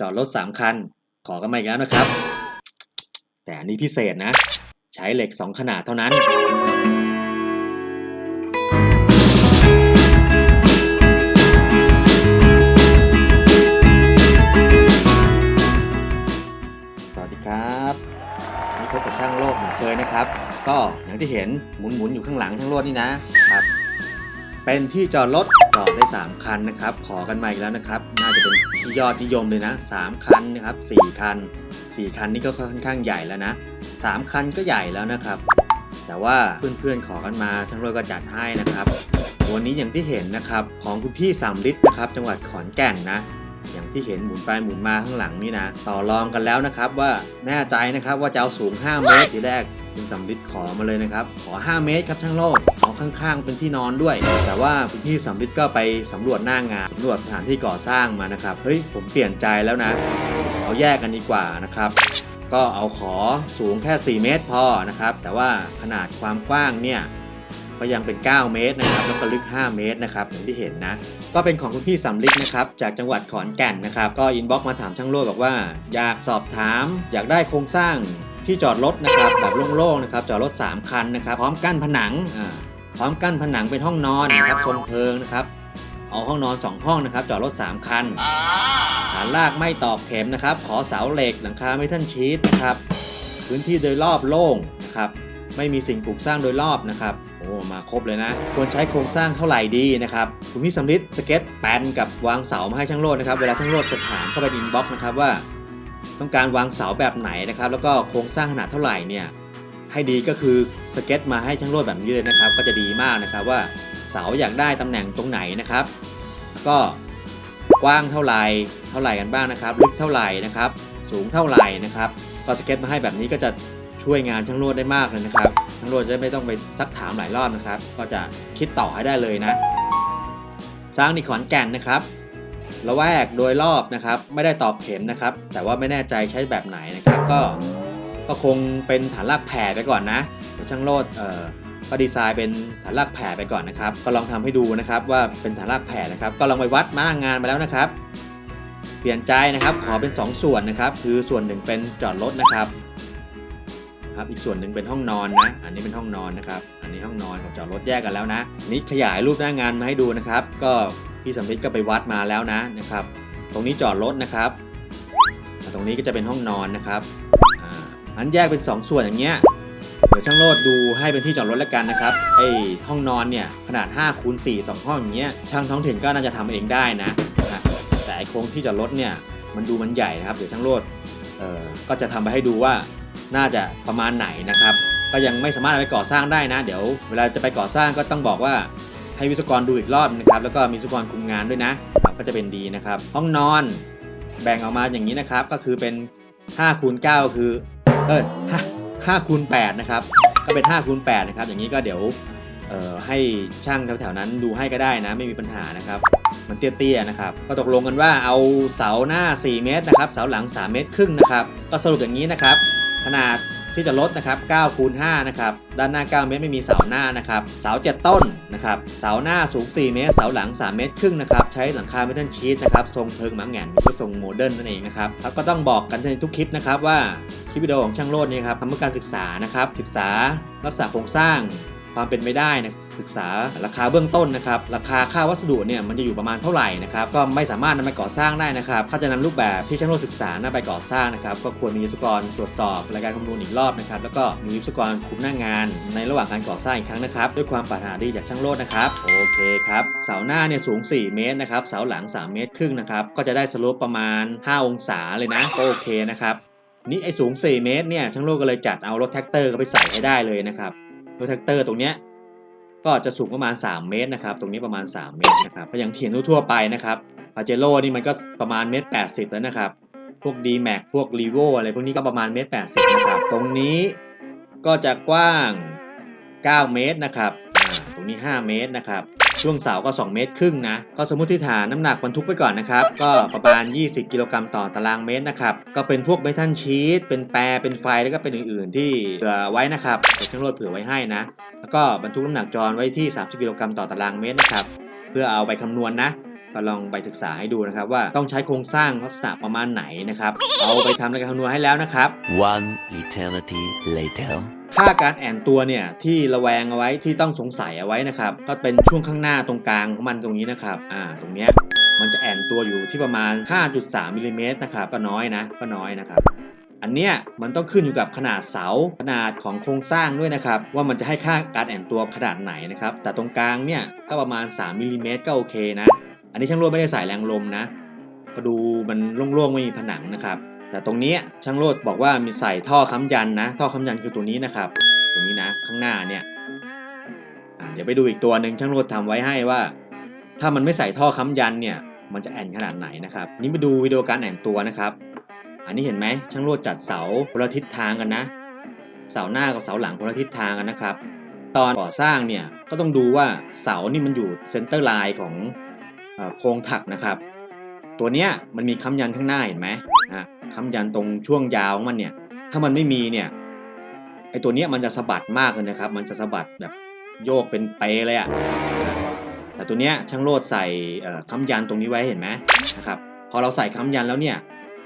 จอดรถ 3 คัน ขอกันมาอีกแล้วนะครับ แต่อันนี้พิเศษนะ ใช้เหล็ก 2 ขนาดเท่านั้น สวัสดีครับนี่พบกับช่างโลกเหมือนเคยนะครับ ก็อย่างที่เห็นหมุนๆอยู่ข้างหลังช่างโลดนี่นะครับ เป็นที่จอดรถจอดได้ 3 คันนะครับ ขอกันมาอีกแล้วนะครับ น่าจะเป็นที่ยอดนิยมเลยนะ 3 คันนะครับ4คัน 4 คันนี่ก็ค่อนข้างใหญ่แล้วนะ 3 คันก็ใหญ่แล้วนะครับ แต่ว่าเพื่อนๆขอกันมาช่างโลดก็จัดให้นะครับวันนี้อย่างที่เห็นนะครับของคุณพี่สามลิตรนะครับ จังหวัดขอนแก่นนะอย่างที่เห็นหมุนไปหมุนมาข้างหลังนี่นะ ต่อรองกันแล้วนะครับว่าแน่ใจนะครับว่าจะเอาสูง 5 เมตรทีแรก คุณสำลิดขอมาเลยนะครับ ขอ 5 เมตรครับช่างโลกเอาข้างๆ เป็นที่นอนด้วย แต่ว่าคุณพี่สำลิดก็ไปสำรวจหน้างานสำรวจสถานที่ก่อสร้างมานะครับ เฮ้ย ผมเปลี่ยนใจแล้วนะ เอาแยกกันดีกว่านะครับก็เอาขอสูงแค่ 4 เมตรพอนะครับ แต่ว่าขนาดความกว้างเนี่ยก็ยังเป็น 9 เมตรนะครับ แล้วก็ลึก 5 เมตรนะครับอย่างที่เห็นนะ ก็เป็นของคุณพี่สำลิกนะครับ จากจังหวัดขอนแก่นนะครับ ก็อินบ็อกซ์มาถามช่างโลดบอกว่า อยากสอบถาม อยากได้โครงสร้าง ที่จอดรถนะครับแบบโล่งๆนะครับจอดรถ 3 คันนะครับ พร้อมกั้นผนังพร้อมกั้นผนังเป็นห้องนอนนะครับทรงเพลิงนะครับเอาห้องนอน 2 ห้องนะครับ จอดรถ 3 คันฐานลากไม่ตอกเข็มนะครับ ขอเสาเหล็กหลังคาเมทัลชีตนะครับ พื้นที่โดยรอบโล่งนะครับไม่มีสิ่งปลูกสร้างโดยรอบนะครับโอ้มาครบเลยนะ ควรใช้โครงสร้างเท่าไหร่ดีนะครับคุณพี่สำลิดสเก็ตแปนกับวางเสามาให้ช่างโลดนะครับเวลาช่างโลดจะถามเข้าไปอินบ็อกซ์นะครับว่า ต้องการวางเสาแบบไหนนะครับ แล้วก็โครงสร้างขนาดเท่าไหร่เนี่ยให้ดีก็คือสเก็ตมาให้ช่างโลดแบบนี้เลยนะครับ ก็จะดีมากนะครับว่าเสาอยากได้ตำแหน่งตรงไหนนะครับ แล้วก็กว้างเท่าไหร่เท่าไหร่กันบ้างนะครับ ลึกเท่าไหร่นะครับ สูงเท่าไหร่นะครับก็สเก็ตมาให้แบบนี้ก็จะช่วยงานช่างโลดได้มากเลยนะครับช่างโลดจะไม่ต้องไปซักถามหลายรอบนะครับ ก็จะคิดต่อให้ได้เลยนะ สร้างในขอนแก่นนะครับ ละแวกโดยรอบนะครับ ไม่ได้ตอกเข็มนะครับ แต่ว่าไม่แน่ใจใช้แบบไหนนะครับ ก็ก็คงเป็นฐานรากแผ่ไปก่อนนะช่างโลดเอ่อก็ดีไซน์เป็นฐานรากแผ่ไปก่อนนะครับ ก็ลองทำให้ดูนะครับว่าเป็นฐานรากแผ่นะครับ ก็ลองไปวัดมาหน้างานมาแล้วนะครับ เปลี่ยนใจนะครับขอเป็น 2 ส่วนนะครับ คือส่วนหนึ่งเป็นจอดรถนะครับครับอีกส่วนหนึ่งเป็นห้องนอนนะ อันนี้เป็นห้องนอนนะครับ อันนี้ห้องนอนกับจอดรถแยกกันแล้วนะนนี้ขยายรูปหน้างานมาให้ดูนะครับ ก็ พี่สำลิดก็ไปวัดมาแล้วนะนะครับ ตรงนี้จอดรถนะครับ ตรงนี้ก็จะเป็นห้องนอนนะครับอ่าอันแยกเป็น 2 ส่วนอย่างเงี้ยเดี๋ยวช่างโลดดูให้เป็นที่จอดรถแล้วกันนะครับไอห้องนอนเนี่ยขนาด5คูณ4 2ห้องอย่างเงี้ยช่างท้องถิ่นก็น่าจะทำเองได้นะนะแต่ไอโครงที่จอดรถเนี่ยมันดูมันใหญ่นะครับ เดี๋ยวช่างโลดเอ่อก็จะทำไปให้ดูว่าน่าจะประมาณไหนนะครับ ก็ยังไม่สามารถไปก่อสร้างได้นะ เดี๋ยวเวลาจะไปก่อสร้างก็ต้องบอกว่า ให้วิศวกรดูอีกรอบนะครับ แล้วก็มีวิศวกรคุมงานด้วยนะ ก็จะเป็นดีนะครับ ห้องนอนแบ่งออกมาอย่างนี้นะครับ ก็คือเป็น5คูณ9คือ เออ5คูณ8นะครับ ก็เป็น5คูณ8นะครับ อย่างนี้ก็เดี๋ยวให้ช่างแถวๆนั้นดูให้ก็ได้นะ ไม่มีปัญหานะครับ มันเตี้ยๆนะครับ ก็ตกลงกันว่าเอาเสาหน้า 4 เมตรนะครับ เสาหลัง 3 เมตรครึ่งนะครับ ก็สรุปอย่างนี้นะครับ ขนาด ที่จะลดนะครับ9คูณ5นะครับ ด้านหน้า 9 เมตรไม่มีเสาหน้านะครับ เสา 7 ต้นนะครับ เสาหน้าสูง 4 เมตร เสาหลัง 3 เมตรครึ่งนะครับ ใช้หลังคาเมทัลชีตนะครับ ทรงเพิงหมาแงนหรือว่ทรงโมเดิร์นนั่นเองนะครับ แล้วก็ต้องบอกกันในทุกคลิปนะครับว่าคลิปวิดีโอของช่างโลดนี่ครับทำเพื่อการศึกษานะครับ ศึกษารักษาโครงสร้าง ความเป็นไปได้นะศึกษาราคาเบื้องต้นนะครับราคาค่าวัสดุเนี่ยมันจะอยู่ประมาณเท่าไหร่นะครับก็ไม่สามารถนำไปก่อสร้างได้นะครับถ้าจะนำรูปแบบที่ช่างโลกศึกษานำไปก่อสร้างนะครับก็ควรมีวิศวกรตรวจสอบรายการคำนวณอีกรอบนะครับแล้วก็มีวิศวกรคุมหน้างาน ในระหว่างการก่อสร้างอีกครั้งนะครับด้วยความปรารถนาดีจากช่างโลดนะครับโอเคครับเสาหน้าเนี่ยสูง 4 เมตรนะครับเสาหลัง 3 เมตรครึ่งนะครับก็จะได้สโลปประมาณ 5 องศาเลยนะก็โอเคนะครับนี่ไอ้สูง 4 เมตรเนี่ยช่างโลกก็เลยจัดเอารถแท็กเตอร์เข้าไปใส่ให้ได้เลยนะครับ รถแท็กเตอร์ตรงเนี้ยก็จะสูงประมาณ 3 เมตรนะครับ ตรงนี้ประมาณ 3 เมตรนะครับก็อย่างเทียนทั่วไปนะครับปาเจโร่นี่มันก็ประมาณเมตรแปดสิบแล้วนะครับ พวก d m a มพวก r e v o อะไรพวกนี้ก็ประมาณเมตรแปดสิบนะครับ ตรงนี้ก็จะกว้าง 9 เมตรนะครับ ตรงนี้ 5 เมตรนะครับ ช่วงเสาก็ 2 เมตรครึ่งนะ ก็สมมติฐานน้ำหนักบรรทุกไปก่อนนะครับ ก็ประมาณ 20 กิโลกรัมต่อตารางเมตรนะครับ ก็เป็นพวกเมทัลชีตเป็นแปร เป็นไฟ แล้วก็เป็นอื่น ๆ ที่เผื่อไว้นะครับเช่างรถเผื่อไว้ให้นะ แล้วก็บรรทุกน้ำหนักจรไว้ที่ 30 กิโลกรัมต่อตารางเมตรนะครับ เพื่อเอาไปคำนวณนะ ก็ลองไปศึกษาให้ดูนะครับว่าต้องใช้โครงสร้างลักษณะประมาณไหนนะครับ เอาไปทำในการคำนวณให้แล้วนะครับ One eternity later. ค่าการแอนตัวเนี่ยที่ระแวงเอาไว้ที่ต้องสงสัยเอาไว้นะครับ ก็เป็นช่วงข้างหน้าตรงกลางของมันตรงนี้นะครับ อ่า ตรงเนี้ยมันจะแอนตัวอยู่ที่ประมาณ 5.3มิลลิเมตรนะครับก็น้อยนะ ก็น้อยนะครับอันเนี้ยมันต้องขึ้นอยู่กับขนาดเสาขนาดของโครงสร้างด้วยนะครับ ว่ามันจะให้ค่าการแอนตัวขนาดไหนนะครับ แต่ตรงกลางเนี่ยก็ประมาณ 3มิลลิเมตรก็โอเคนะ อันนี้ช่างรวดไม่ได้ใส่แรงลมนะก็ดูมันโล่งๆไม่มีผนังนะครับ แต่ตรงนี้ช่างโรดบอกว่ามีใส่ท่อค้ำยันนะ ท่อค้ำยันคือตัวนี้นะครับตัวนี้นะข้างหน้าเนี่ยอะเดี๋ยวไปดูอีกตัวหนึ่งช่างโรดทำไว้ให้ว่า ถ้ามันไม่ใส่ท่อค้ำยันเนี่ยมันจะแอนขนาดไหนนะครับ นี่ไปดูวิดีโอการแอนตัวนะครับ อันนี้เห็นไหมช่างโรดจัดเสาคนละทิศทางกันนะ เสาหน้ากับเสาหลังคนละทิศทางกันนะครับ ตอนก่อสร้างเนี่ยก็ต้องดูว่าเสานี่มันอยู่เซนเตอร์ไลน์ของ โครงถักนะครับ ตัวเนี้ยมันมีค้ำยันข้างหน้าเห็นไหมอะค้ำยันตรงช่วงยาวของมันเนี่ย ถ้ามันไม่มีเนี่ยไอตัวเนี้ยมันจะสะบัดมากเลยนะครับ มันจะสะบัดแบบโยกเป็นเปเลยอะ่ะแต่ตัวเนี้ยช่างโลดใส่ค้ำยันตรงนี้ไว้เห็นไหมนะครับพอเราใส่ค้ำยันแล้วเนี่ย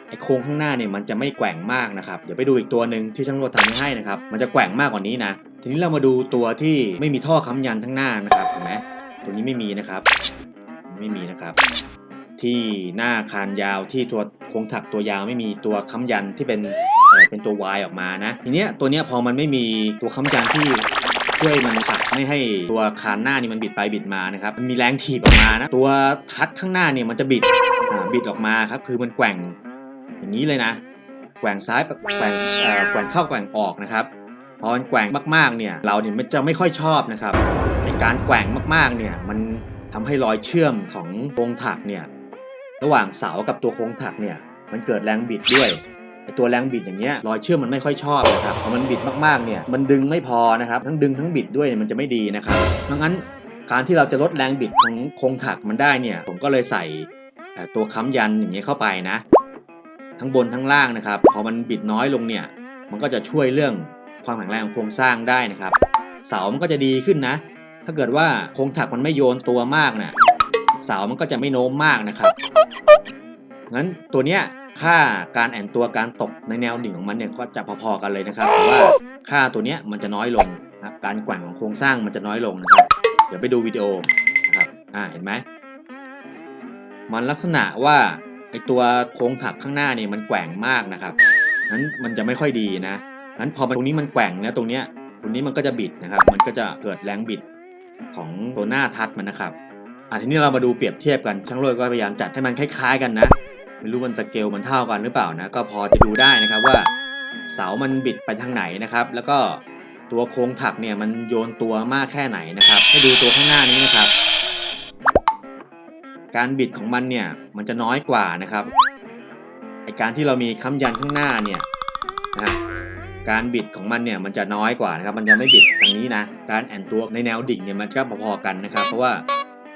ไอโครงข้างหน้าเนี่ยมันจะไม่แกว่งมากนะครับ เดี๋ยวไปดูอีกตัวหนึ่งที่ช่างโลดทำให้นะครับ มันจะแกว่งมากกว่านี้นะ ทีนี้เรามาดูตัวที่ไม่มีท่อค้ำยันทั้างหน้านะครับเห็นไหมตัวนี้ไม่มีนะครับ ไม่มีนะครับ ที่หน้าคานยาวที่ตัวโคงถักตัวยาวไม่มีตัวค้ำยันที่เป็นเเป็นตัว Y ออกมานะทีเนี้ยตัวเนี้ยพอมันไม่มีตัวค้ำยันที่ช่วยมันผลักไม่ให้ตัวคานหน้านี่มันบิดไปบิดมานะครับมันมีแรงถีบออกมานะตัวทัดข้างหน้าเนี่ยมันจะบิดบิดออกมาครับคือมันแกว่งอย่างนี้เลยนะ แกว่งซ้ายแกว่งแกว่งเข้าแกว่งออกนะครับพอมันแกว่งมากๆเนี่ยเราเนี่ยมันจะไม่ค่อยชอบนะครับในการแกว่งมากๆเนี่ยมัน ทำให้รอยเชื่อมของโครงถักเนี่ยระหว่างเสากับตัวโครงถักเนี่ยมันเกิดแรงบิดด้วยไอตัวแรงบิดอย่างเงี้ยรอยเชื่อมมันไม่ค่อยชอบนะครับพอมันบิดมากๆเนี่ยมันดึงไม่พอนะครับทั้งดึงทั้งบิดด้วยมันจะไม่ดีนะครับดังนั้นการที่เราจะลดแรงบิดของโครงถักมันได้เนี่ยผมก็เลยใส่ตัวค้ำยันอย่างเงี้ยเข้าไปนะ ทั้งบนทั้งล่างนะครับ พอมันบิดน้อยลงเนี่ยมันก็จะช่วยเรื่องความแข็งแรงของโครงสร้างได้นะครับ เสามันก็จะดีขึ้นนะ ถ้าเกิดว่าโครงถักมันไม่โยนตัวมากนะ่ะเสามันก็จะไม่โน้มมากนะครับ งั้นตัวเนี้ยค่าการแอนตัวการตกในแนวดิ่งของมันเนี่ยก็จะพอๆกันเลยนะครับแต่ว่าค่าตัวเนี้ยมันจะน้อยลงนะครับการแกว่งของโครงสร้างมันจะน้อยลงนะครับ เดี๋ยวไปดูวิดีโอนะครับอ่าเห็นไหมมันลักษณะว่าไอตัวโครงถักข้างหน้าเนี่ยมันแกว่งมากนะครับนั้นมันจะไม่ค่อยดีนะนั้นพอมันตรงนี้มันแกว่งนะตรงเนี้ยตรงนี้มันก็จะบิดนะครับ มันก็จะเกิดแรงบิด ของตัวหน้าทัดมันนะครับอะทีนี้เรามาดูเปรียบเทียบกันช่างโรยก็พยายามจัดให้มันคล้าย ๆ กันนะ ไม่รู้มันสเกลมันเท่ากันหรือเปล่านะ ก็พอจะดูได้นะครับว่า เสามันบิดไปทางไหนนะครับ แล้วก็ตัวโครงถักเนี่ยมันโยนตัวมากแค่ไหนนะครับให้ดูตัวข้างหน้านี้นะครับ การบิดของมันเนี่ยมันจะน้อยกว่านะครับไอการที่เรามีค้ำยันข้างหน้าเนี่ยนะ การบิดของมันเนี่ยมันจะน้อยกว่านะครับมันจะไม่บิดทางนี้นะ การแอนตัวในแนวดิ่งเนี่ยมันก็พอๆกันนะครับ เพราะว่า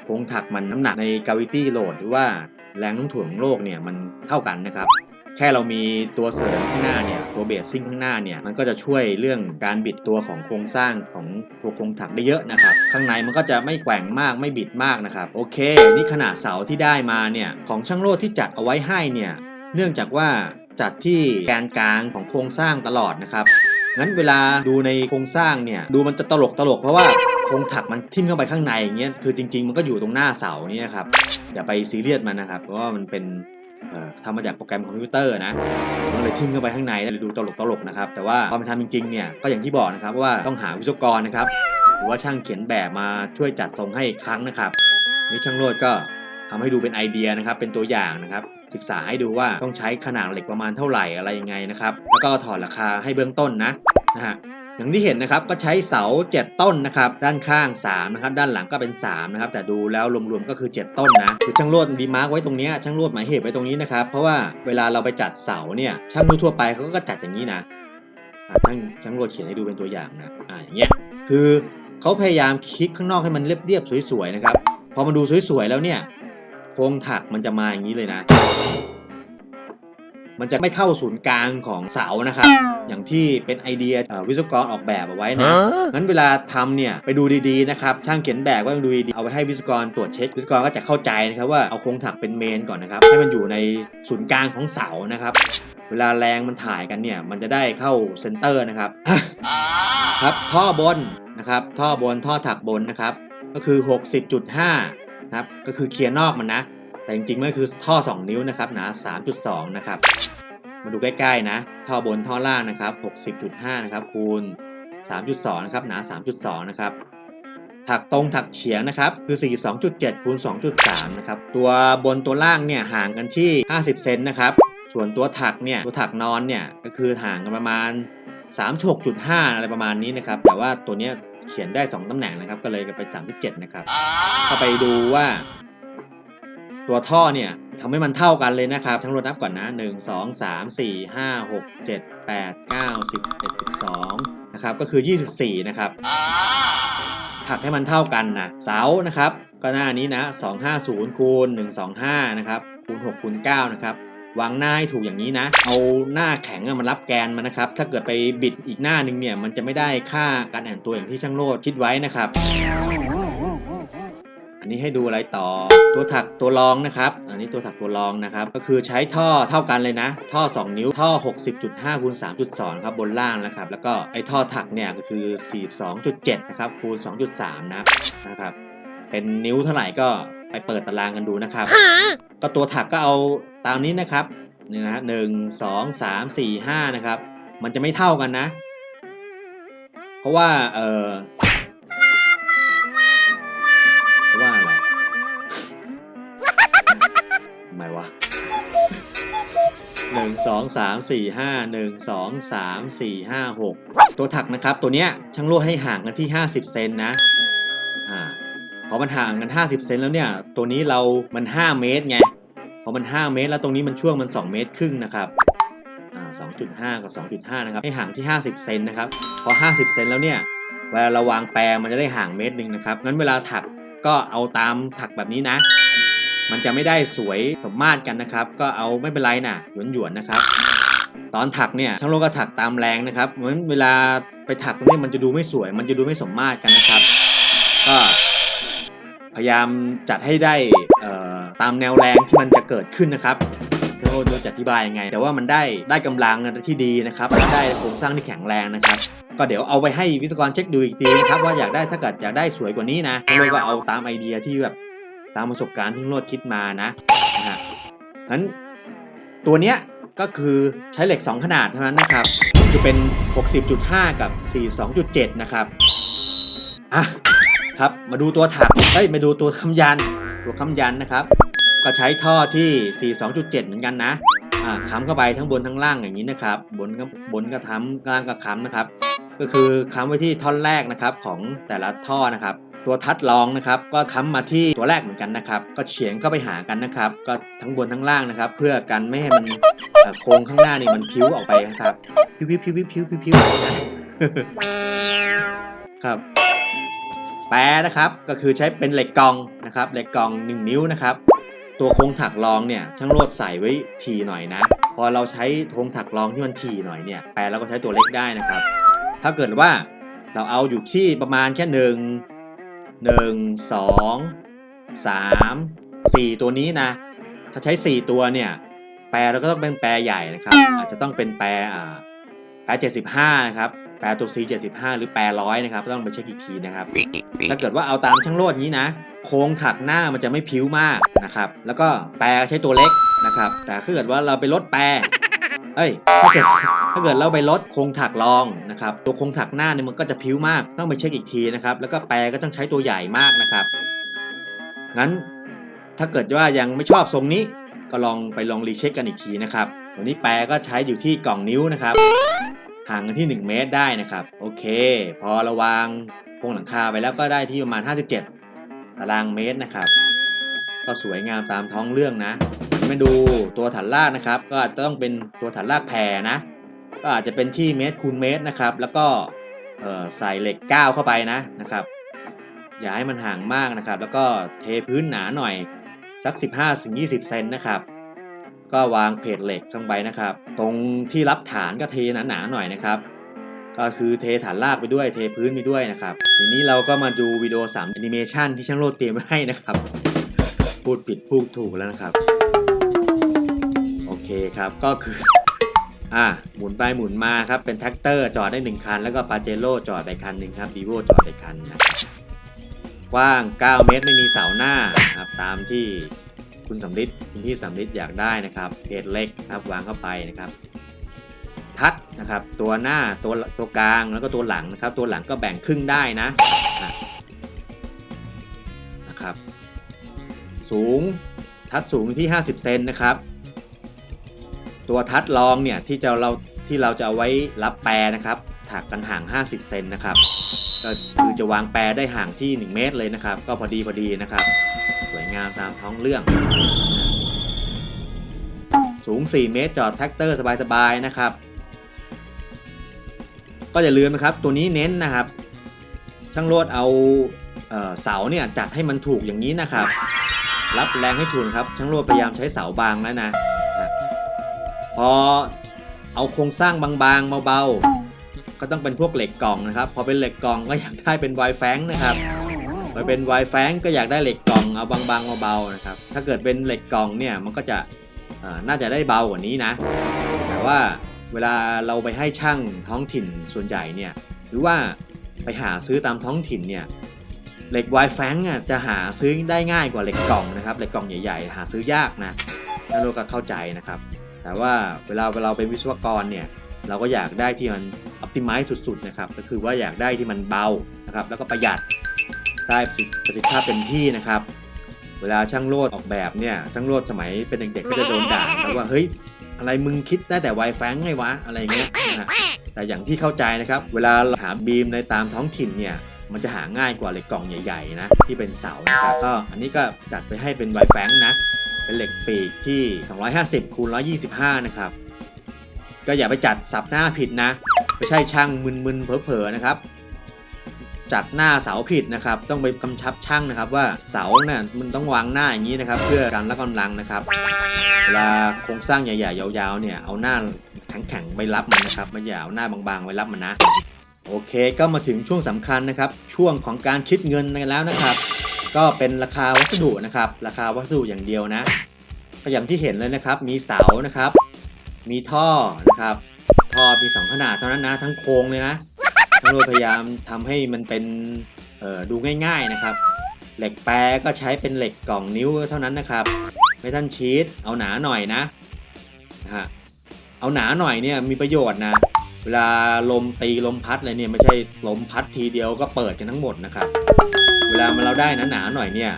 โครงถักมันน้ำหนักใน gravity load หรือว่าแรงโน้มถ่วงของโลกเนี่ยมันเท่ากันนะครับ แค่เรามีตัวเสริมข้างหน้าเนี่ยตัวเบสซิ่งข้างหน้าเนี่ยมันก็จะช่วยเรื่องการบิดตัวของโครงสร้างของตัวโครงถักได้เยอะนะครับ ข้างในมันก็จะไม่แกว่งมากไม่บิดมากนะครับ โอเค นี่ขนาดเสาที่ได้มาเนี่ยของช่างโลดที่จัดเอาไว้ให้เนี่ยเนื่องจากว่า จัดที่แกนกลางของโครงสร้างตลอดนะครับงั้นเวลาดูในโครงสร้างเนี่ยดูมันจะตลกตลกเพราะว่าโครงถักมันทิ่มเข้าไปข้างในอย่างเงี้ยคือจริง ๆ มันก็อยู่ตรงหน้าเสานี่นะครับอย่าไปซีเรียสมันนะครับเพราะว่ามันเป็นเอ่อทำมาจากโปรแกรมคอมพิวเตอร์นะมันเลยทิ่มเข้าไปข้างในเลยดูตลกตลกนะครับแต่ว่าพอมันทำจริงๆเนี่ยก็อย่างที่บอกนะครับว่าต้องหาวิศวกรนะครับ หรือว่าช่างเขียนแบบมาช่วยจัดทรงให้อีกครั้งนะครับนี่ช่างโรดก็ ทำให้ดูเป็นไอเดียนะครับ เป็นตัวอย่างนะครับ ศึกษาให้ดูว่าต้องใช้ขนาดเหล็กประมาณเท่าไหร่อะไรยังไงนะครับ แล้วก็ถอดราคาให้เบื้องต้นนะนะฮะอย่างที่เห็นนะครับก็ใช้เสา 7 ต้นนะครับด้านข้าง3นะครับด้านหลังก็เป็น3นะครับแต่ดูแล้วรวมๆก็คือ 7 ต้นนะคือช่างโรดดีมาร์กไว้ตรงนี้ช่างโรดหมายเหตุไว้ตรงนี้นะครับเพราะว่าเวลาเราไปจัดเสาเนี่ยช่างทั่วไปเขาก็จัดอย่างนี้นะช่างช่างโรดเขียนให้ดูเป็นตัวอย่างนะอ่าอย่างเงี้ยคือเขาพยายามคลิกข้างนอกให้มันเรียบๆสวยๆนะครับพอมาดูสวยๆแล้วเนี่ย โครงถักมันจะมาอย่างนี้เลยนะ มันจะไม่เข้าศูนย์กลางของเสานะครับ อย่างที่เป็นไอเดียเอ่อวิศวกรออกแบบเอาไว้นะงั้นเวลาทำเนี่ยไปดูดีๆนะครับ ช่างเขียนแบบก็ต้องดูดีๆเอาไว้ให้วิศวกรตรวจเช็ค วิศวกรก็จะเข้าใจนะครับว่าเอาโครงถักเป็นเมนก่อนนะครับ ให้มันอยู่ในศูนย์กลางของเสานะครับ เวลาแรงมันถ่ายกันเนี่ยมันจะได้เข้าเซนเตอร์นะครับ ครับท่อบนนะครับ ท่อบนท่อถักบนนะครับ ก็คือ 60.5 นะครับก็คือเคลียร์นอกมันนะ แต่จริงๆมันคือท่อ 2 นิ้วนะครับหนา 3.2 นะครับ มาดูใกล้ๆนะท่อบนท่อล่างนะครับ 60.5 นะครับคูณ 3.2 นะครับหนา 3.2 นะครับถักตรงถักเฉียงนะครับคือ 42.7คูณ2.3 นะครับ ตัวบนตัวล่างเนี่ยห่างกันที่ 50 เซนนะครับ ส่วนตัวถักเนี่ยตัวถักนอนเนี่ยก็คือห่างกันประมาณ 36.5 อะไรประมาณนี้นะครับ แต่ว่าตัวเนี้ยเขียนได้ 2ตำแหน่งนะครับ ก็เลยไป 37 นะครับก็ไปดูว่าตัวท่อเนี่ยทำให้มันเท่ากันเลยนะครับ ทั้งรวดนับก่อนนะ 1 2 3 4 5 6 7 8 9 10 11 12 นะครับ ก็คือ 24 นะครับถักให้มันเท่ากันนะเสานะครับ ก็หน้านี้นะ 250คูณ125 นะครับคูณ6คูณ9นะครับ วางหน้าให้ถูกอย่างนี้นะ เอาหน้าแข็งมันรับแกนมานนะครับ ถ้าเกิดไปบิดอีกหน้าหนึ่งเนี่ยมันจะไม่ได้ค่าการแอนตัวอย่างที่ช่างโลดคิดไว้นะครับ อันนี้ให้ดูอะไรต่อ ตัวถักตัวรองนะครับ อันนี้ตัวถักตัวรองนะครับ ก็คือใช้ท่อเท่ากันเลยนะ ท่อ 2 นิ้ว ท่อ 60.5คูณ3.2ครับบนล่างนะครับ แล้วก็ไอ้ท่อถักเนี่ยก็คือ 42.7นะครับคูณ2.3นะนะครับ เป็นนิ้วเท่าไหร่ก็ ไปเปิดตารางกันดูนะครับ ก็ตัวถักก็เอาตามนี้นะครับนี่นะฮะหนึ่งสองสามสี่ห้านะครับ มันจะไม่เท่ากันนะ เพราะว่าเออเพราะว่าอะไรทำไมวะหนึ่งสองสามสี่ห้าหนึ่งสองสามสี่ห้าหกตัวถักนะครับ ตัวเนี้ยช่างโลดให้ห่างกันที่ 50 เซนนะอ่าพ อมันห่างกัน 50 เซนแล้วเนี่ย ตัวนี้เรามัน 5 เมตรไงพอมัน 5 เมตร แล้วตรงนี้มันช่วงมัน 2 เมตรครึ่งนะครับอ่า2.5 กับ 2.5 นะครับ ให้ห่างที่ 50 เซนนะครับ พอ 50 เซนแล้วเนี่ย เวลาเราวางแปรมันจะได้ห่างเมตรหนึ่งนะครับ งั้นเวลาถักก็เอาตามถักแบบนี้นะ มันจะไม่ได้สวยสมมาตรกันนะครับ ก็เอาไม่เป็นไรนะหยวนๆนนะครับ ตอนถักเนี่ยช่างโลกก็ถักตามแรงนะครับ เหมือนเวลาไปถักตรงนี้มันจะดูไม่สวย มันจะดูไม่สมมาตรกันนะครับ ก็ พยายามจัดให้ได้ตามแนวแรงที่มันจะเกิดขึ้นนะครับไม่รู้จะอธิบายยังไง แต่ว่ามันได้ได้กำลังที่ดีนะครับได้โครงสร้างที่แข็งแรงนะครับ ก็เดี๋ยวเอาไปให้วิศวกรเช็คดูอีกทีนะครับ ว่าอยากได้ถ้าเกิดอยากได้สวยกว่านี้นะโลดก็เอาตามไอเดียที่แบบตามประสบการณ์ที่โลดคิดมานะนะฮะงั้นตัวเนี้ยก็คือใช้เหล็ก 2 ขนาดเท่านั้นนะครับคือเป็น 60.5 กับ 42.7 นะครับอะ ครับ มาดูตัวถักเอ้ยมาดูตัวคำยัน ตัวคำยันนะครับ ก็ใช้ท่อที่ 42.7 เหมือนกันนะอ่าค้ำเข้าไปทั้งบนทั้งล่างอย่างนี้นะครับ บนก็บนก็ทำกลางก็ค้ำนะครับ ก็คือค้ำไว้ที่ท่อนแรกนะครับของแต่ละท่อนะครับ ตัวทัดรองนะครับ ก็ค้ำมาที่ตัวแรกเหมือนกันนะครับ ก็เฉียงเข้าไปหากันนะครับ ก็ทั้งบนทั้งล่างนะครับ เพื่อกันไม่ให้มันเอ่อโครงข้างหน้านี่มันพิ้วออกไปนะครับ พิ้วพิ้วพิ้วพิ้วพิ้วพิ้วพิ้วนะครับ แปรนะครับก็คือใช้เป็นเหล็กกองนะครับเหล็กกอง 1 นิ้วนะครับตัวโครงถักรองเนี่ยช่างโลดใส่ไว้ทีหน่อยนะ พอเราใช้โครงถักรองที่มันทีหน่อยเนี่ยแปรเราก็ใช้ตัวเล็กได้นะครับ ถ้าเกิดว่าเราเอาอยู่ที่ประมาณแค่หนึ่งหนึ่งสองสามสี่ตัวนี้นะ ถ้าใช้ 4 ตัวเนี่ยแปรเราก็ต้องเป็นแปรใหญ่นะครับ อาจจะต้องเป็นแปรอ่าแปร75นะครับ แปรตัว C 75 หรือแปรร้อยนะครับต้องไปเช็คอีกทีนะครับ ถ้าเกิดว่าเอาตามช่างโลดนี้นะ โครงถักหน้ามันจะไม่พิ้วมากนะครับ แล้วก็แปรใช้ตัวเล็กนะครับ แต่ถ้าเกิดว่าเราไปลดแปรเอ้ยถ้าเกิดถ้าเกิดเราไปลดโครงถักรองนะครับ ตัวโครงถักหน้าเนี่ยมันก็จะพิ้วมาก ต้องไปเช็คอีกทีนะครับ แล้วก็แปรก็ต้องใช้ตัวใหญ่มากนะครับ งั้นถ้าเกิดว่ายังไม่ชอบทรงนี้ ก็ลองไปลองรีเช็คกันอีกทีนะครับ ตัวนี้แปรก็ใช้อยู่ที่กล่องนิ้วนะครับ ห่างกันที่ 1 เมตรได้นะครับ โอเค พอเระวางโครงหลังคาไปแล้วก็ได้ที่ประมาณ 57 ตารางเมตรนะครับ ก็สวยงามตามท้องเรื่องนะมาดูตัวฐานลากนะครับ ก็ต้องเป็นตัวฐานลากแพรนะ ก็อาจจะเป็นที่เมตรคูณเมตรนะครับ แล้วก็ใส่เหล็กก้าวเข้าไปนะนะครับ อย่าให้มันห่างมากนะครับ แล้วก็เทพื้นหนาหน่อยสัก 15-20 เซนนะครับ ก็วางเพจเหล็กข้างไปนะครับ ตรงที่รับฐานก็เทหนาๆหน่อยนะครับ ก็คือเทฐานรากไปด้วยเทพื้นไปด้วยนะครับทีนี้เราก็มาดูวิดีโอ3แอนิเมชันที่ช่างโลดเตรียมไว้ให้นะครับ พูดผิดพูดถูกแล้วนะครับ โอเคครับก็คืออ่าหมุนไปหมุนมาครับ เป็นแท็กเตอร์จอดได้ 1 คัน แล้วก็ปาเจโร่จอดไปคันหนึ่งครับดีโวจอดไปคันนะครับกว้าง 9 เมตรไม่มีเสาหน้าครับตามที่ คุณสำลิดคุณพี่สำลิดอยากได้นะครับเพจเล็กครับวางเข้าไปนะครับ ทัดนะครับ ตัวหน้าตัวตัวกลางแล้วก็ตัวหลังนะครับ ตัวหลังก็แบ่งครึ่งได้นะนะครับ สูงทัดสูงที่ 50 เซนนะครับ ตัวทัดรองเนี่ยที่จะเราที่เราจะเอาไว้รับแปรนะครับถักกันห่าง 50 เซนนะครับก็คือจะวางแปรได้ห่างที่ 1 เมตรเลยนะครับ ก็พอดีพอดีนะครับ วยงามตามท้องเรื่อง สูง 4 เมตรจอดแท็กเตอร์สบายๆนะครับ ก็อย่าลืมนะครับตัวนี้เน้นนะครับ ช่างโรดเอาเสาเนี่ยจัดให้มันถูกอย่างนี้นะครับ รับแรงให้ถูกครับ ช่างโรดพยายามใช้เสาบางแล้วนะนะ พอเอาโครงสร้างบางๆเบาๆ ก็ต้องเป็นพวกเหล็กกล่องนะครับ พอเป็นเหล็กกล่องก็อยากได้เป็นไวแฟงนะครับ พอเป็นไวแฟงก็อยากได้เหล็กกล่องเอาบางๆเบาๆนะครับ ถ้าเกิดเป็นเหล็กกล่องเนี่ยมันก็จะน่าจะได้เบากว่านี้นะ แต่ว่าเวลาเราไปให้ช่างท้องถิ่นส่วนใหญ่เนี่ย หรือว่าไปหาซื้อตามท้องถิ่นเนี่ยเหล็กไวแฟงอะจะหาซื้อได้ง่ายกว่าเหล็กกล่องนะครับเหล็กกล่องใหญ่ๆ หาซื้อยากนะถ้าเราก็เข้าใจนะครับ แต่ว่าเวลาเราเป็นวิศวกรเนี่ยเราก็อยากได้ที่มันอ p ติ i z e สุดๆนะครับก็คือว่าอยากได้ที่มันเบานะครับแล้วก็ประหยัด ได้ประสิทธิทธภาพเต็มที่นะครับ เวลาช่างโลดออกแบบเนี่ยช่างโลดสมัยเป็นเด็กๆก็จะโดนด่านะว่าเฮ้ยอะไรมึงคิดได้แต่ไวแฟงไงวะอะไรเงี้ยนะฮะแต่อย่างที่เข้าใจนะครับ เวลาเราหาบีมในตามท้องถิ่นเนี่ยมันจะหาง่ายกว่าเหล็กกล่องใหญ่ๆนะที่เป็นเสานะครับก็อันนี้ก็จัดไปให้เป็นไวแฟงนะเป็นเหล็กปีกที่ 250คูณ125 นะครับ ก็อย่าไปจัดสับหน้าผิดนะ ไม่ใช่ช่างมึนๆเผลอๆนะครับ จัดหน้าเสาผิดนะครับ ต้องไปกำชับช่างนะครับ ว่าเสาเนี่ยมันต้องวางหน้าอย่างนี้นะครับ เพื่อการรับกำลังนะครับเวลาโครงสร้างใหญ่ๆ ยาวๆ เนี่ยเอาหน้าแข็งๆไปรับมันนะครับไม่อย่าเอาหน้าบางๆ ไว้รับมันนะ โอเคก็มาถึงช่วงสำคัญนะครับ ช่วงของการคิดเงินกันแล้วนะครับ ก็เป็นราคาวัสดุนะครับ ราคาวัสดุอย่างเดียวนะก็อย่างที่เห็นเลยนะครับ มีเสานะครับ มีท่อนะครับ ท่อมีสองขนาดเท่านั้นนะ ทั้งโครงเลยนะ ทั้งโดยพยายามทำให้มันเป็นดูง่ายๆนะครับ เหล็กแปรก็ใช้เป็นเหล็กกล่องนิ้วเท่านั้นนะครับไม่ท่านชีตเอาหนาหน่อยนะนะฮะเอาหนาหน่อยเนี่ยมีประโยชน์นะ เวลาลมตีลมพัดอะไรเนี่ยไม่ใช่ลมพัดทีเดียวก็เปิดกันทั้งหมดนะครับ เวลามันเราได้นะหนาหน่อยเนี่ย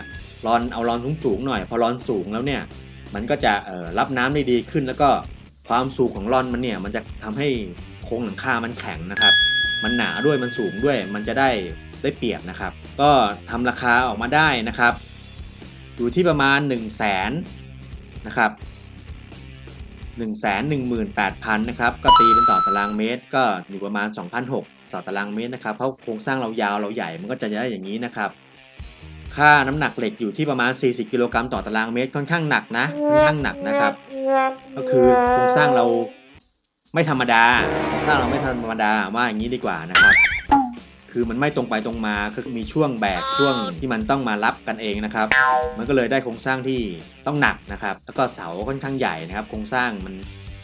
รอนเอารอนสูงสูงๆหน่อย พอรอนสูงแล้วเนี่ยมันก็จะรับน้ำได้ดีขึ้นแล้วก็ความสูงของรอนมันเนี่ยมันจะทำให้โครงหลังคามันแข็งนะครับ มันหนาด้วยมันสูงด้วย มันจะได้ได้เปรียบนะครับ ก็ทำราคาออกมาได้นะครับ อยู่ที่ประมาณ 1 0 0 0 0แสนนะครับ1 1 8 0 0 0นะครับก็ตีเป็นต่อตารางเมตร ก็อยู่ประมาณ 2,600 ต่อตารางเมตรนะครับเพราะโครงสร้างเรายาวเราใหญ่มันก็จะได้อย่างนี้นะครับ ค่าน้ำหนักเหล็กอยู่ที่ประมาณ 40 กิโลกรัมต่อตารางเมตรค่อนข้างหนักนะค่อนข้างหนักนะครับ ก็คือโครงสร้างเรา ไม่ธรรมดาโครงสร้าเราไม่ธรรมดาว่าอย่างนี้ดีกว่านะครับ คือมันไม่ตรงไปตรงมาคือมีช่วงแบกช่วงที่มันต้องมารับกันเองนะครับ มันก็เลยได้โครงสร้างที่ต้องหนักนะครับ แล้วก็เสาค่อนข้างใหญ่นะครับ โครงสร้างมัน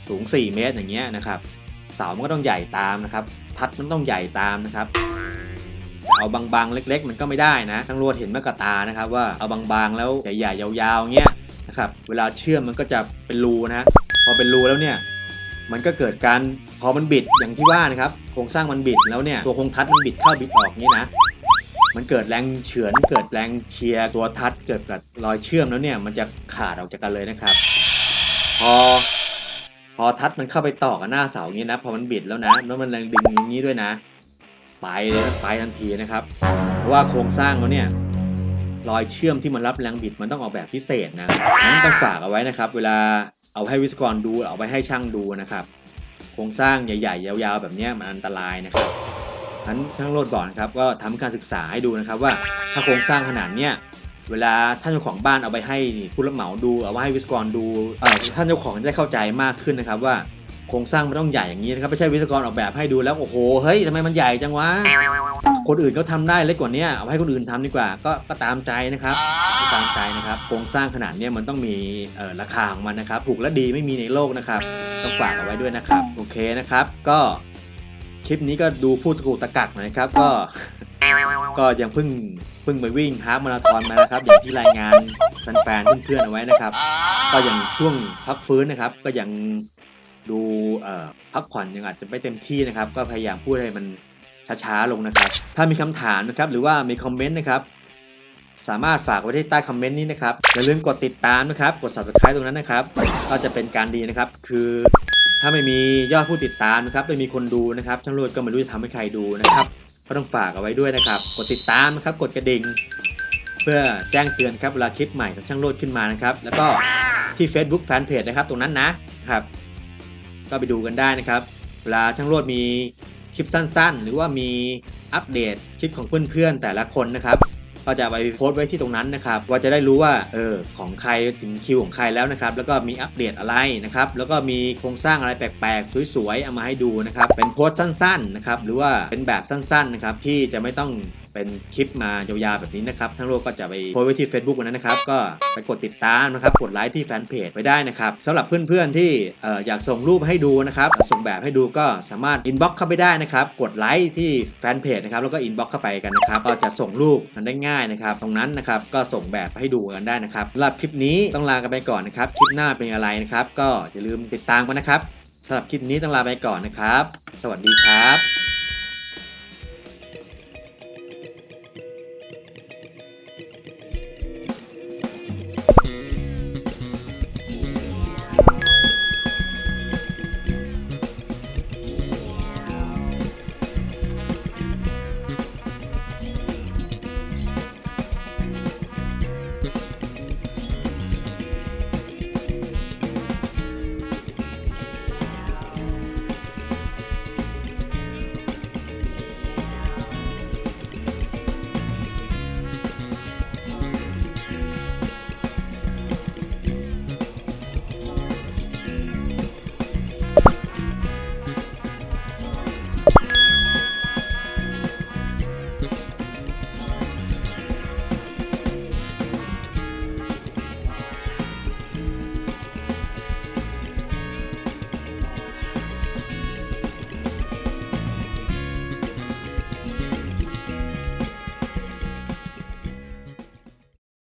สูง 4 เมตรอย่างเงี้ยนะครับ เสามันก็ต้องใหญ่ตามนะครับ ทัดมันต้องใหญ่ตามนะครับเอาบางๆ เล็ก ๆ มันก็ไม่ได้นะทั้งรวดเห็นเมื่อกตานะครับ ว่าเอาบางๆ แล้วใหญ่ๆยาวๆเงี้ยนะครับ เวลาเชื่อมมันก็จะเป็นรูนะ พอเป็นรูแล้วเนี่ย มันก็เกิดการพอมันบิดอย่างที่ว่านะครับโครงสร้างมันบิดแล้วเนี่ยตัวโครงทัดมันบิดเข้าบิดออกนี่นะมันเกิดแรงเฉือนเกิดแรงเชียร์ตัวทัดเกิดกับรอยเชื่อมแล้วเนี่ยมันจะขาดออกจากกันเลยนะครับ พอ พอทัดมันเข้าไปต่อกับหน้าเสาอย่างนี้นะพอมันบิดแล้วนะแล้วมันแรงดึงอย่างนี้ด้วยนะ ไปเลยนะไปทันทีนะครับเพราะว่าโครงสร้างเขาเนี่ยรอยเชื่อมที่มันรับแรงบิดมันต้องออกแบบพิเศษนะนั้นต้องฝากเอาไว้นะครับ เวลา เอาให้วิศวกรดูเอาไปให้ช่างดูนะครับ โครงสร้างใหญ่ๆ ยาวๆ แบบนี้มันอันตรายนะครับนั้นช่างโลดบอกนะครับก็ทำการศึกษาให้ดูนะครับว่าถ้าโครงสร้างขนาดเนี้ยเวลาท่านเจ้าของบ้านเอาไปให้ผู้รับเหมาดูเอาไว้ให้วิศวกรดูท่านเจ้าของจะได้เข้าใจมากขึ้นนะครับว่า โครงสร้างมันต้องใหญ่อย่างนี้นะครับไม่ใช่วิศวกรออกแบบให้ดูแล้วโอ้โหเฮ้ยทำไมมันใหญ่จังวะคนอื่นก็ทำได้เล็กกว่านี้เอาให้คนอื่นทำดีกว่าก็ก็ตามใจนะครับตามใจนะครับโครงสร้างขนาดเนี้ยมันต้องมีราคาของมันนะครับถูกและดีไม่มีในโลกนะครับต้องฝากเอาไว้ด้วยนะครับโอเคนะครับ ก็คลิปนี้ก็ดูพูดตะกุตะกักหน่อยนะครับก็ ก็ยังเพิ่งเพิ่งไปวิ่งฮาฟมาราธอนมานะครับอย่างที่รายงานแฟนๆเพื่อนๆเอาไว้นะครับ ก็ยังช่วงพักฟื้นนะครับ ก็ยัง ดูพักผ่อนยังอาจจะไม่เต็มที่นะครับ ก็พยายามพูดให้มันช้าๆลงนะครับ ถ้ามีคำถามนะครับหรือว่ามีคอมเมนต์นะครับสามารถฝากไว้ที่ใต้คอมเมนต์นี้นะครับอย่าลืมกดติดตามนะครับกด subscribe ตรงนั้นนะครับ ก็จะเป็นการดีนะครับ คือถ้าไม่มียอดผู้ติดตามนะครับไม่มีคนดูนะครับ ช่างโรดก็ไม่รู้จะทำให้ใครดูนะครับ ก็ต้องฝากเอาไว้ด้วยนะครับ กดติดตามนะครับ กดกระดิ่งเพื่อแจ้งเตือนครับเวลาคลิปใหม่ของช่างโรดขึ้นมานะครับ แล้วก็ที่ Facebook Fanpage นะครับ ตรงนั้นนะครับ ก็ไปดูกันได้นะครับ เวลาช่างโรดมีคลิปสั้นๆ หรือว่ามีอัปเดตคลิปของเพื่อนๆแต่ละคนนะครับ ก็จะไปโพสต์ไว้ที่ตรงนั้นนะครับ ว่าจะได้รู้ว่าเออของใครถึงคิวของใครแล้วนะครับ แล้วก็มีอัปเดตอะไรนะครับ แล้วก็มีโครงสร้างอะไรแปลกๆ สวยๆ เอามาให้ดูนะครับ เป็นโพสต์สั้นๆ นะครับ หรือว่าเป็นแบบสั้นๆ นะครับ ที่จะไม่ต้อง เป็นคลิปมายาวๆแบบนี้นะครับทั้งโลกก็จะไปโพสไว้ที่ Facebook วันนั้นนะครับ ก็ไปกดติดตามนะครับ กดไลค์ที่แฟนเพจไว้ได้นะครับสำหรับเพื่อนๆที่อยากส่งรูปให้ดูนะครับ ส่งแบบให้ดูก็สามารถอินบ็อกเข้าไปได้นะครับ กดไลค์ที่แฟนเพจนะครับแล้วก็อินบ็อกเข้าไปกันนะครับ ก็จะส่งรูปกันได้ง่ายนะครับ ตรงนั้นนะครับก็ส่งแบบให้ดูกันได้นะครับสำหรับคลิปนี้ต้องลากันไปก่อนนะครับ คลิปหน้าเป็นอะไรนะครับ ก็อย่าลืมติดตามกันนะครับสำหรับคลิปนี้ต้องลาไปก่อนนะครับ สวัสดีครับ